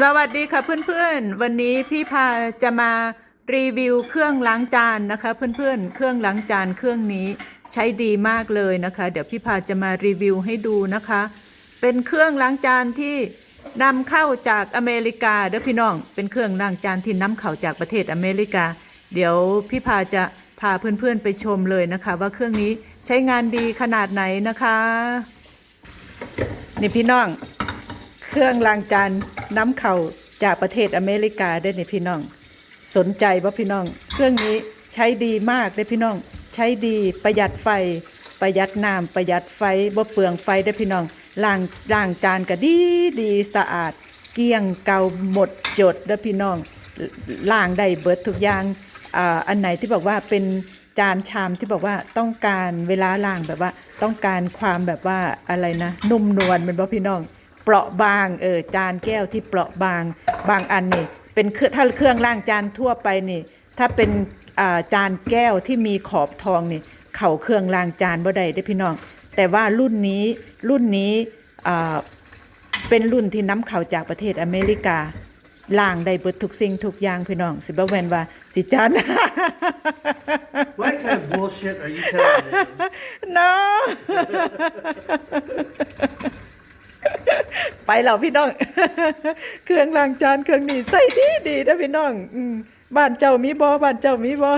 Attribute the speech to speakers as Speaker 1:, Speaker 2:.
Speaker 1: สวัสดีค่ะเพื่อนๆ วันนี้พี่พาจะมารีวิวเครื่องล้างจานนะคะ เพื่อนๆ เครื่องล้างจานเครื่องนี้ใช้ดีมากเลยนะคะ เดี๋ยวพี่พาจะมารีวิวให้ดูนะคะ เป็นเครื่องล้างจานที่นำเข้าจากอเมริกาเด้อพี่น้อง เป็นเครื่องล้างจานที่นำเข้าจากประเทศอเมริกา เดี๋ยวพี่พาจะพาเพื่อนๆไปชมเลยนะคะ ว่าเครื่องนี้ใช้งานดีขนาดไหนนะคะ นี่พี่น้อง เครื่องล้างจานน้ำเข่าจากประเทศอเมริกาได้เนี่ยพี่น้อง สนใจป่ะพี่น้อง เครื่องนี้ใช้ดีมากเลยพี่น้อง ใช้ดีประหยัดไฟ ประหยัดน้ำประหยัดไฟบ่เปลืองไฟได้พี่น้องล้างล้างจานก็ดีดีสะอาด เกลี้ยงเกาหมดจดเด้พี่น้องล้างได้เบิดทุกอย่างอ่าอันไหนที่บอกว่าเป็นจานชามที่บอกว่าต้องการเวลาล้างแบบว่า ต้องการความแบบว่าอะไรนะ นุ่มนวลเป็นบ่พี่น้อง เปราะบางเออจานแก้วที่เปราะบางบางอันนี่เป็นเครื่องถ้าเครื่องล้างจานทั่วไปนี่ ถ้าเป็นอ่าจานแก้วที่มีขอบทองนี่ เข่าเครื่องล้างจานบ่ได้ได้อพี่น้อง แต่ว่ารุ่นนี้รุ่นนี้อ่าเป็นรุ่นที่น้ำเข่าจากประเทศอเมริกาล้างได้เบิดทุกสิ่งทุกอย่างพี่น้อง สิบ่แม่นว่าสิจาน
Speaker 2: What kind of bullshit are you telling me?
Speaker 1: เนาะ ไปแล้วพี่น้อง เครื่องล้างจานเครื่องนี้ใส่ดีดีนะพี่น้อง อืมบ้านเจ้ามีบอบ้านเจ้ามีบอ